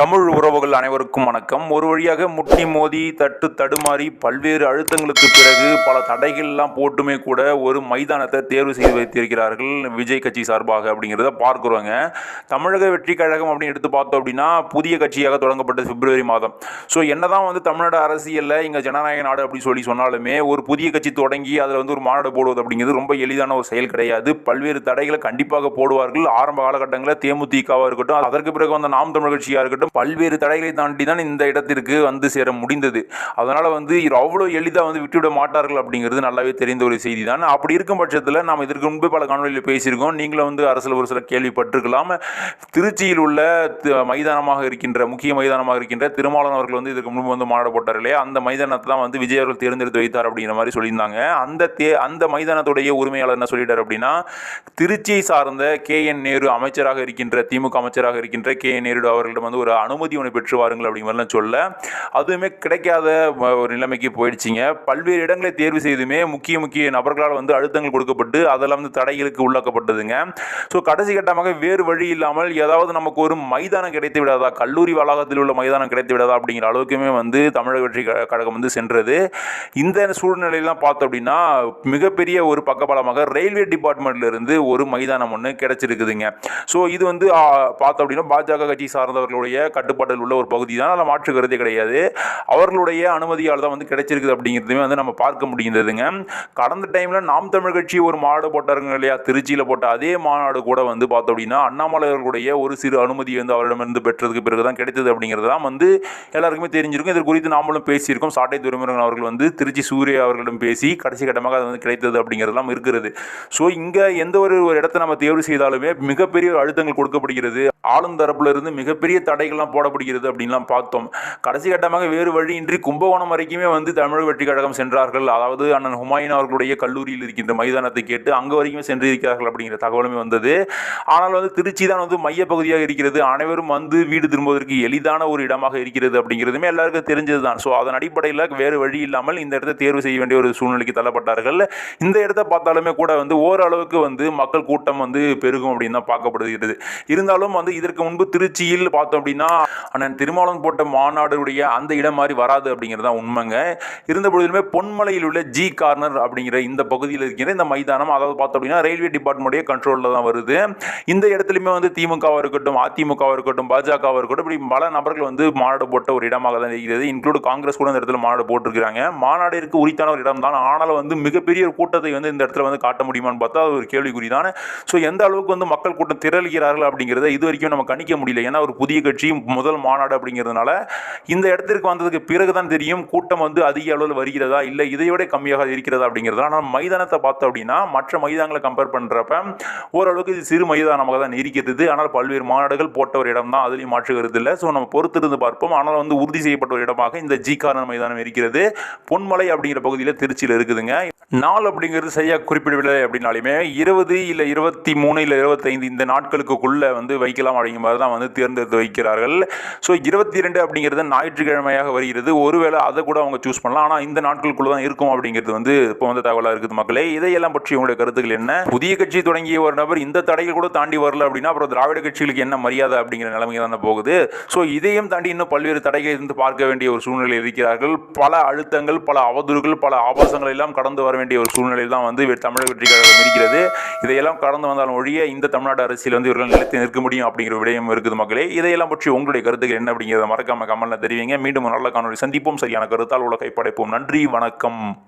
தமிழ் உறவுகள் அனைவருக்கும் வணக்கம். ஒரு வழியாக முட்டி மோதி தட்டு தடுமாறி பல்வேறு அழுத்தங்களுக்கு பிறகு பல தடைகள்லாம் போட்டுமே கூட ஒரு மைதானத்தை தேர்வு செய்து வைத்திருக்கிறார்கள் விஜய் கட்சி சார்பாக அப்படிங்கிறத பார்க்குறோங்க. தமிழக வெற்றி கழகம் அப்படின்னு எடுத்து பார்த்தோம் அப்படின்னா புதிய கட்சியாக தொடங்கப்பட்டது பிப்ரவரி மாதம். ஸோ என்னதான் வந்து தமிழ்நாடு அரசியலில் இங்கே ஜனநாயக நாடு அப்படின்னு சொல்லி சொன்னாலுமே ஒரு புதிய கட்சி தொடங்கி அதில் வந்து ஒரு மாநாடு போடுவது அப்படிங்கிறது ரொம்ப எளிதான ஒரு செயல் கிடையாது. பல்வேறு தடைகளை கண்டிப்பாக போடுவார்கள். ஆரம்ப காலகட்டங்களில் தேமுதிகவாக இருக்கட்டும் அதற்கு பிறகு வந்த நாம் தமிழ் கட்சியாக இருக்கட்டும் பல்வேறு தடைகளை தாண்டி தான் இந்த இடத்திற்கு வந்து சேர முடிந்தது. அதனால் வந்து அவ்வளோ எளிதாக வந்து விட்டுவிட மாட்டார்கள் அப்படிங்கிறது நல்லாவே தெரிந்த ஒரு செய்தி தான் அப்படி இருக்கும் பட்சத்தில் நாம் இதற்கு முன்பு பல காணொலியில் பேசியிருக்கோம். நீங்களும் வந்து அரசியல் ஒரு சில கேள்விப்பட்டிருக்கலாம். திருச்சியில் உள்ள மைதானமாக இருக்கின்ற முக்கிய மைதானமாக இருக்கின்ற திருமாவளவன் அவர்கள் வந்து இதற்கு முன்பு வந்து மாநாடு போட்டார் இல்லையா? அந்த மைதானத்தை தான் வந்து விஜய் அவர்கள் தேர்ந்தெடுத்து வைத்தார் அப்படிங்கிற மாதிரி சொல்லியிருந்தாங்க. அந்த தே அந்த மைதானத்துடைய உரிமையாளர் என்ன சொல்லிட்டார் அப்படின்னா திருச்சியை சார்ந்த கே என் நேரு அமைச்சராக இருக்கின்ற திமுக அமைச்சராக இருக்கின்ற கே என் நேரு அவர்களிடம் வந்து ஒரு அனுமதி ஒன்று பெற்று வாருங்கள் அப்படிங்கிற மாதிரிலாம் சொல்ல அதுவுமே கிடைக்காத ஒரு நிலைமைக்கு போயிடுச்சிங்க. பல்வேறு இடங்களை தேர்வு செய்துமே முக்கிய முக்கிய நபர்களால் வந்து அழுத்தங்கள் கொடுக்கப்பட்டு அதெல்லாம் வந்து தடைகளுக்கு உள்ளாக்கப்பட்டதுங்க. ஸோ கடைசி கட்டமாக வேறு வழி இல்லாமல் ஏதாவது நமக்கு ஒரு மைதானம் கிடைத்து விடாதா? கல்லூரி வளாகத்தில் உள்ள மைதானம் கிடைத்து விடாதா? அப்படிங்கிற அளவுக்குமே வந்து தமிழக வெற்றி க- கழகம் வந்து சென்றது. இந்த சூழ்நிலையெல்லாம் பார்த்தோம் அப்படின்னா மிகப்பெரிய ஒரு பக்கபலமாக ரயில்வே டிபார்ட்மெண்ட்ல இருந்து ஒரு மைதானம் ஒன்று கிடைச்சிருக்குதுங்க. ஸோ இது வந்து பார்த்தோம் அப்படின்னா பாஜக கட்சி சார்ந்தவர்களுடைய கட்டுப்பாட்டில் உள்ள ஒரு பகுதி தான். அதில் மாற்று கருத்தே கிடையாது. அவர்களுடைய அனுமதியால் தான் வந்து கிடைச்சிருக்குது அப்படிங்கிறதுமே வந்து நம்ம பார்க்க முடிந்ததுங்க கடந்த டைமில் நாம் தமிழ் கட்சி ஒரு மாநாடு போட்டாருங்க இல்லையா? திருச்சியில் போட்ட அதே மாநாடு கூட வந்து பார்த்தோம் அப்படின்னா அண்ணாமலை அவர்களுடைய ஒரு சிறு அனுமதி வந்து அவரிடமிருந்து பெற்றதுக்கு பிறகு தான் கிடைத்தது அப்படிங்கிறது தான் வந்து எல்லாருக்குமே தெரிஞ்சிருக்கும். இது குறித்து நாமளும் பேசியிருக்கோம். சாட்டை துறைமுருகன் அவர்கள் வந்து திருச்சி சூர்யா அவர்களிடம் பேசி கடைசி கட்டமாக அது வந்து கிடைத்தது அப்படிங்கிறதெல்லாம் இருக்கிறது. ஸோ இங்கே எந்த ஒரு ஒரு இடத்த நம்ம தேர்வு செய்தாலுமே மிகப்பெரிய அழுத்தங்கள் கொடுக்கப்படுகிறது. ஆளும் இருந்து மிகப்பெரிய தடைகள்லாம் போடப்படுகிறது அப்படின்லாம் பார்த்தோம். கடைசி கட்டமாக வேறு வழியின்றி கும்பகோணம் வரைக்குமே வந்து தமிழ் வெற்றி கழகம் சென்றார்கள். அதாவது அண்ணன் ஹுமாயூன் அவர்களுடைய கல்லூரியில் இருக்கின்ற மைதானத்தை கேட்டு அங்கே வரைக்குமே சென்றிருக்கிறார்கள் அப்படிங்கிற தகவலுமே வந்தது. ஆனால் வந்து திருச்சி தான் வந்து மையப்பகுதியாக இருக்கிறது. அனைவரும் வந்து வீடு திரும்புவதற்கு எளிதான ஒரு இடமாக இருக்கிறது அப்படிங்கிறதுமே எல்லாருக்கும் தெரிஞ்சது தான் ஸோ அதன் அடிப்படையில் வேறு வழி இல்லாமல் இந்த இடத்தை தேர்வு செய்ய வேண்டிய ஒரு சூழ்நிலைக்கு தள்ளப்பட்டார்கள். இந்த இடத்த பார்த்தாலுமே கூட வந்து ஓரளவுக்கு வந்து மக்கள் கூட்டம் வந்து பெருகும் அப்படின்னு தான் பார்க்கப்படுகிறது. இருந்தாலும் வந்து இதற்கு முன்பு திருச்சியில் பார்த்தோம் அப்படின்னா அண்ணன் திருமாவளவன் போட்ட மாநாடுடைய அந்த இடம் மாதிரி வராது அப்படிங்கிறது தான் உண்மைங்க. இருந்த பொழுதுமே பொன்மலையில் உள்ள ஜி கார்னர் அப்படிங்கிற இந்த பகுதியில் இருக்கிற இந்த மைதானம் அதாவது பார்த்தோம் அப்படின்னா ரயில்வே டிபார்ட்மெண்ட்டுடைய கண்ட்ரோலில் தான் வருது. இந்த இடத்துலையுமே வந்து திமுகவாக இருக்கட்டும் அதிமுகவாக இருக்கட்டும் பாஜகவாக இருக்கட்டும் இப்படி பல நபர்கள் வந்து மாநாடு போட்ட ஒரு இடமாக தான் இருக்கிறது இன்க்ளூட் காங்கிரஸ் கூட இந்த இடத்துல மாநாடு போட்டிருக்கிறாங்க. மாநாடிற்கு உரித்தான ஒரு இடம் தான் ஆனாலும் வந்து மிகப்பெரிய ஒரு கூட்டத்தை வந்து இந்த இடத்துல வந்து காட்ட முடியுமான்னு பார்த்தா அது ஒரு கேள்விக்குறி தானே ஸோ எந்த அளவுக்கு வந்து மக்கள் கூட்டம் திரளுகிறார்கள் அப்படிங்கிறத இது வரைக்கும் நம்ம கணிக்க முடியல. ஏன்னா ஒரு புதிய கட்சி முதல் மாநாடு அப்படிங்கிறதுனால இந்த இடத்திற்கு வந்ததுக்கு பிறகு தான் தெரியும் கூட்டம் வந்து அதிக அளவில் வருகிறதா இல்லை இதை விட கம்மியாக இருக்கிறதா அப்படிங்கிறது. ஆனால் மைதானத்தை பார்த்தோம் அப்படின்னா மற்ற மைதானங்களை கம்பேர் பண்ணுறப்ப ஓரளவுக்கு இது சிறு மைதானமாக தான் இருக்கிறது. ஆனால் பல்வேறு மாநாடுகள் போட்ட ஒரு இடம் தான் அதுலேயும் மாற்றுகிறது இல்லை. ஸோ நம்ம பொறுத்திருந்து பார்ப்போம். ஆனால் வந்து உறுதி செய்யப்பட்ட ஒரு இடமாக இந்த ஜி மைதானம் இருக்கிறது. பொன்மலை அப்படிங்கிற பகுதியில் திருச்சியில் இருக்குதுங்க. நாள் அப்படிங்கிறது சரியாக குறிப்பிடவில்லை அப்படின்னாலுமே இருபது இல்லை இருபத்தி மூணு இல்லை இருபத்தைந்து இந்த நாட்களுக்குள்ளே வந்து வைக்கலாம் அப்படிங்கிற மாதிரி தான் வந்து தேர்ந்தெடுத்து வைக்கிறார்கள். ஸோ இருபத்தி ரெண்டு அப்படிங்கிறது ஞாயிற்றுக்கிழமையாக வருகிறது. ஒருவேளை அதை கூட அவங்க சூஸ் பண்ணலாம். ஆனால் இந்த நாட்களுக்குள்ள தான் இருக்கும் அப்படிங்கிறது வந்து இப்போ வந்து தகவலாக இருக்குது மக்களே. இதையெல்லாம் பற்றி உங்களுடைய கருத்துக்கள் என்ன? புதிய கட்சி தொடங்கிய ஒரு நபர் இந்த தடைகள் கூட தாண்டி வரல அப்படின்னா அப்புறம் திராவிட கட்சிகளுக்கு என்ன மரியாதை அப்படிங்கிற நிலைமை தானே போகுது. ஸோ இதையும் தாண்டி இன்னும் பல்வேறு தடைகளை இருந்து பார்க்க வேண்டிய ஒரு சூழ்நிலை இருக்கிறார்கள். பல அழுத்தங்கள் பல அவதூறுகள் பல ஆபாசங்கள் எல்லாம் கடந்து வர வேண்டிய ஒரு சூழ்நிலையில் தான் வந்து வெ- தமிழக வெற்றி கழகம் இருக்கிறது இதையெல்லாம் கடந்து வந்தாலும் ஒழிய இந்த தமிழ்நாடு அரசியல் வந்து இவர்கள் நிலைத்து நிற்க முடியும் அப்படிங்கிற விடயம் இருக்குது மக்களே. இதையெல்லாம் பற்றி உங்களுடைய கருத்துக்கள் என்ன அப்படிங்கிறத மறக்காம கமலில் தெரிவிங்க. மீண்டும் நல்ல காணொலி சந்திப்போம். சரியான கருத்தால் உலகை படைப்போம். நன்றி. வணக்கம்.